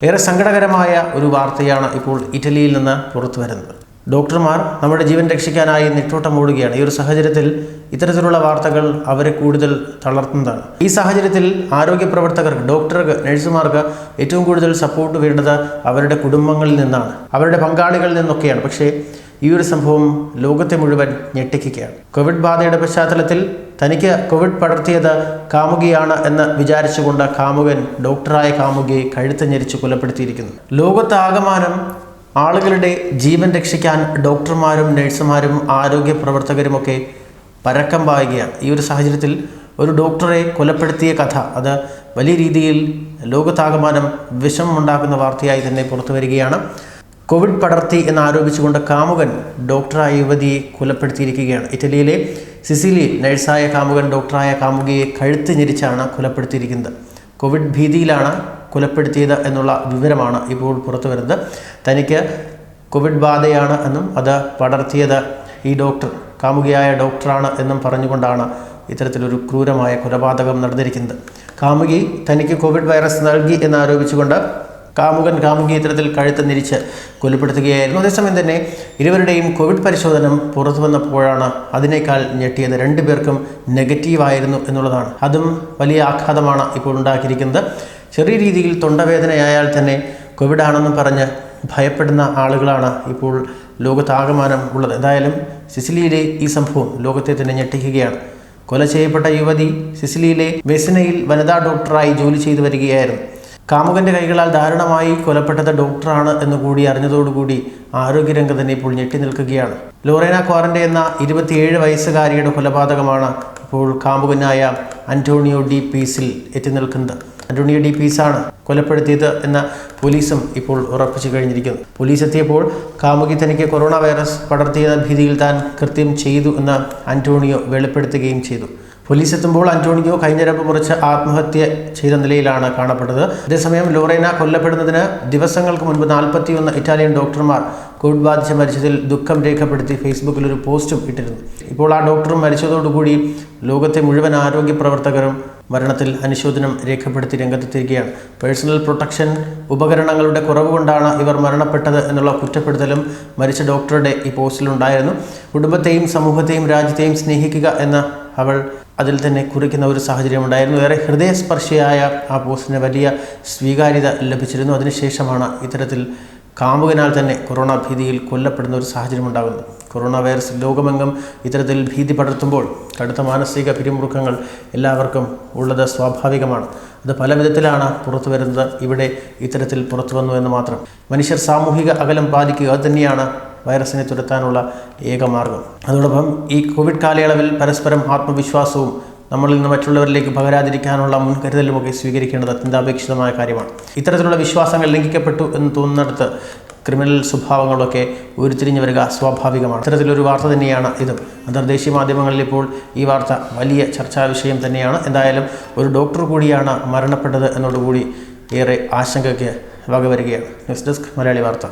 ഏറെ സങ്കടകരമായ ഒരു വാർത്തയാണ് ഇപ്പോൾ ഇറ്റലിയിൽ നിന്ന് പുറത്തു വരുന്നത് ഡോക്ടർമാർ നമ്മുടെ ജീവൻ രക്ഷിക്കാനായി നെട്ടോട്ടം ഓടുകയാണ്. ഈ ഒരു സാഹചര്യത്തിൽ ഇത്തരത്തിലുള്ള വാർത്തകൾ അവരെ കൂടുതൽ തളർത്തുന്നതാണ്. ഈ സാഹചര്യത്തിൽ ആരോഗ്യ പ്രവർത്തകർക്ക് ഡോക്ടർക്ക് നഴ്സുമാർക്ക് ഏറ്റവും കൂടുതൽ സപ്പോർട്ട് വേണ്ടത് അവരുടെ കുടുംബങ്ങളിൽ നിന്നാണ്. അവരുടെ പങ്കാളികളിൽ നിന്നൊക്കെയാണ്. പക്ഷേ ഈ ഒരു സംഭവം ലോകത്തെ മുഴുവൻ ഞെട്ടിക്കുകയാണ്. കോവിഡ് ബാധയുടെ പശ്ചാത്തലത്തിൽ തനിക്ക് കോവിഡ് പടർത്തിയത് കാമുകിയാണ് എന്ന് വിചാരിച്ചുകൊണ്ട് കാമുകൻ ഡോക്ടറായ കാമുകിയെ കഴുത്ത് ഞെരിച്ച് കൊലപ്പെടുത്തിയിരിക്കുന്നു. ലോകത്താകമാനം ആളുകളുടെ ജീവൻ രക്ഷിക്കാൻ ഡോക്ടർമാരും നഴ്സുമാരും ആരോഗ്യ പ്രവർത്തകരുമൊക്കെ പരക്കം പായുകയാണ്. ഈ ഒരു സാഹചര്യത്തിൽ ഒരു ഡോക്ടറെ കൊലപ്പെടുത്തിയ കഥ അത് വലിയ രീതിയിൽ ലോകത്താകമാനം വിഷമമുണ്ടാക്കുന്ന വാർത്തയായി തന്നെ പുറത്തു വരികയാണ്. കോവിഡ് പടർത്തി എന്നാരോപിച്ചുകൊണ്ട് കാമുകൻ ഡോക്ടറായ യുവതിയെ കൊലപ്പെടുത്തിയിരിക്കുകയാണ്. ഇറ്റലിയിലെ സിസിലിയിൽ നഴ്സായ കാമുകൻ ഡോക്ടറായ കാമുകിയെ കഴുത്ത് ഞെരിച്ചാണ് കൊലപ്പെടുത്തിയിരിക്കുന്നത്. കോവിഡ് ഭീതിയിലാണ് കൊലപ്പെടുത്തിയത് എന്നുള്ള വിവരമാണ് ഇപ്പോൾ പുറത്തു വരുന്നത്. തനിക്ക് കോവിഡ് ബാധയാണ് എന്നും അത് പടർത്തിയത് ഈ ഡോക്ടർ കാമുകിയായ ഡോക്ടറാണ് എന്നും പറഞ്ഞുകൊണ്ടാണ് ഇത്തരത്തിലൊരു ക്രൂരമായ കൊലപാതകം നടന്നിരിക്കുന്നത്. കാമുകി തനിക്ക് കോവിഡ് വൈറസ് നൽകി എന്നാരോപിച്ചുകൊണ്ട് കാമുകൻ കാമുകി ഇത്തരത്തിൽ കഴുത്ത് നിരിച്ച് കൊലപ്പെടുത്തുകയായിരുന്നു. അതേസമയം തന്നെ ഇരുവരുടെയും കോവിഡ് പരിശോധന പുറത്തു വന്നപ്പോഴാണ് അതിനേക്കാൾ ഞെട്ടിയത് രണ്ടുപേർക്കും നെഗറ്റീവായിരുന്നു എന്നുള്ളതാണ്. അതും വലിയ ആഘാതമാണ് ഇപ്പോൾ ഉണ്ടാക്കിയിരിക്കുന്നത്. ചെറിയ രീതിയിൽ തൊണ്ടവേദനയായാൽ തന്നെ കോവിഡ് ആണെന്ന് പറഞ്ഞ് ഭയപ്പെടുന്ന ആളുകളാണ് ഇപ്പോൾ ലോകത്താകമാനം ഉള്ളത്. എന്തായാലും സിസിലിയിലെ ഈ സംഭവം ലോകത്തെ തന്നെ ഞെട്ടിക്കുകയാണ്. കൊല ചെയ്യപ്പെട്ട യുവതി സിസിലിയിലെ വെസിനയിൽ വനിതാ ഡോക്ടറായി ജോലി ചെയ്തു വരികയായിരുന്നു. കാമുകന്റെ കൈകളാൽ ദാരുണമായി കൊലപ്പെട്ടത് ഡോക്ടറാണ് എന്ന് കൂടി അറിഞ്ഞതോടുകൂടി ആരോഗ്യരംഗം തന്നെ ഇപ്പോൾ ഞെട്ടി നിൽക്കുകയാണ്. ലോറേന ക്വാറന്റെ എന്ന ഇരുപത്തിയേഴ് വയസ്സുകാരിയുടെ കൊലപാതകമാണ് ഇപ്പോൾ കാമുകനായ അന്റോണിയോ ഡി പീസിൽ എത്തി നിൽക്കുന്നത്. അന്റോണിയോ ഡി പീസാണ് കൊലപ്പെടുത്തിയത് എന്ന പോലീസും ഇപ്പോൾ ഉറപ്പിച്ചു കഴിഞ്ഞിരിക്കുന്നു. പോലീസ് എത്തിയപ്പോൾ കാമുകി തനിക്ക് കൊറോണ വൈറസ് പടർത്തിയ ഭീതിയിൽ താൻ കൃത്യം ചെയ്തു എന്ന് അന്റോണിയോ വെളിപ്പെടുത്തുകയും ചെയ്തു. പോലീസ് എത്തുമ്പോൾ അന്റോണിയോ കൈഞ്ഞരമ്പ് മുറിച്ച് ആത്മഹത്യ ചെയ്ത നിലയിലാണ് കാണപ്പെട്ടത്. അതേസമയം ലോറൈന കൊല്ലപ്പെടുന്നതിന് ദിവസങ്ങൾക്ക് മുൻപ് നാൽപ്പത്തിയൊന്ന് ഇറ്റാലിയൻ ഡോക്ടർമാർ കോവിഡ് ബാധിച്ച് മരിച്ചതിൽ ദുഃഖം രേഖപ്പെടുത്തി ഫേസ്ബുക്കിൽ ഒരു പോസ്റ്റും ഇട്ടിരുന്നു. ഇപ്പോൾ ആ ഡോക്ടറും മരിച്ചതോടുകൂടി ലോകത്തെ മുഴുവൻ ആരോഗ്യ പ്രവർത്തകരും മരണത്തിൽ അനുശോചനം രേഖപ്പെടുത്തി രംഗത്തെത്തിയിരിക്കുകയാണ്. പേഴ്സണൽ പ്രൊട്ടക്ഷൻ ഉപകരണങ്ങളുടെ കുറവ് കൊണ്ടാണ് ഇവർ മരണപ്പെട്ടത് എന്നുള്ള കുറ്റപ്പെടുത്തലും മരിച്ച ഡോക്ടറുടെ ഈ പോസ്റ്റിലുണ്ടായിരുന്നു. കുടുംബത്തെയും സമൂഹത്തെയും രാജ്യത്തെയും സ്നേഹിക്കുക എന്ന അവൾ അതിൽ തന്നെ കുറിക്കുന്ന ഒരു സാഹചര്യം ഉണ്ടായിരുന്നു. ഏറെ ഹൃദയസ്പർശിയായ ആ പോസ്റ്റിന് വലിയ സ്വീകാര്യത ലഭിച്ചിരുന്നു. അതിനുശേഷമാണ് ഇത്തരത്തിൽ കാമുകനാൽ തന്നെ കൊറോണ ഭീതിയിൽ കൊല്ലപ്പെടുന്ന ഒരു സാഹചര്യം ഉണ്ടാകുന്നത്. കൊറോണ വൈറസ് ലോകമെങ്ങും ഇത്തരത്തിൽ ഭീതി പടർത്തുമ്പോൾ കടുത്ത മാനസിക പിരിമുറുക്കങ്ങൾ എല്ലാവർക്കും ഉള്ളത് സ്വാഭാവികമാണ്. അത് പല വിധത്തിലാണ് പുറത്തു വരുന്നത്. ഇവിടെ ഇത്തരത്തിൽ പുറത്തു വന്നു എന്ന് മാത്രം. മനുഷ്യർ സാമൂഹിക അകലം പാലിക്കുക തന്നെയാണ് വൈറസിനെ തുരത്താനുള്ള ഏക മാർഗം. അതോടൊപ്പം ഈ കോവിഡ് കാലയളവിൽ പരസ്പരം ആത്മവിശ്വാസവും നമ്മളിൽ നിന്ന് മറ്റുള്ളവരിലേക്ക് പകരാതിരിക്കാനുള്ള മുൻകരുതലുമൊക്കെ സ്വീകരിക്കേണ്ടത് അത്യന്താപേക്ഷിതമായ കാര്യമാണ്. ഇത്തരത്തിലുള്ള വിശ്വാസങ്ങൾ ലംഘിക്കപ്പെട്ടു എന്ന് തോന്നുന്നിടത്ത് ക്രിമിനൽ സ്വഭാവങ്ങളൊക്കെ ഉരുത്തിരിഞ്ഞു വരിക സ്വാഭാവികമാണ്. ഇത്തരത്തിലൊരു വാർത്ത തന്നെയാണ് ഇതും. അന്തർദേശീയ മാധ്യമങ്ങളിൽ ഇപ്പോൾ ഈ വാർത്ത വലിയ ചർച്ചാ വിഷയം തന്നെയാണ്. എന്തായാലും ഒരു ഡോക്ടർ കൂടിയാണ് മരണപ്പെട്ടത് എന്നോടുകൂടി ഏറെ ആശങ്കയ്ക്ക് വകവരികയാണ്. ന്യൂസ് ഡെസ്ക് മലയാളി വാർത്ത.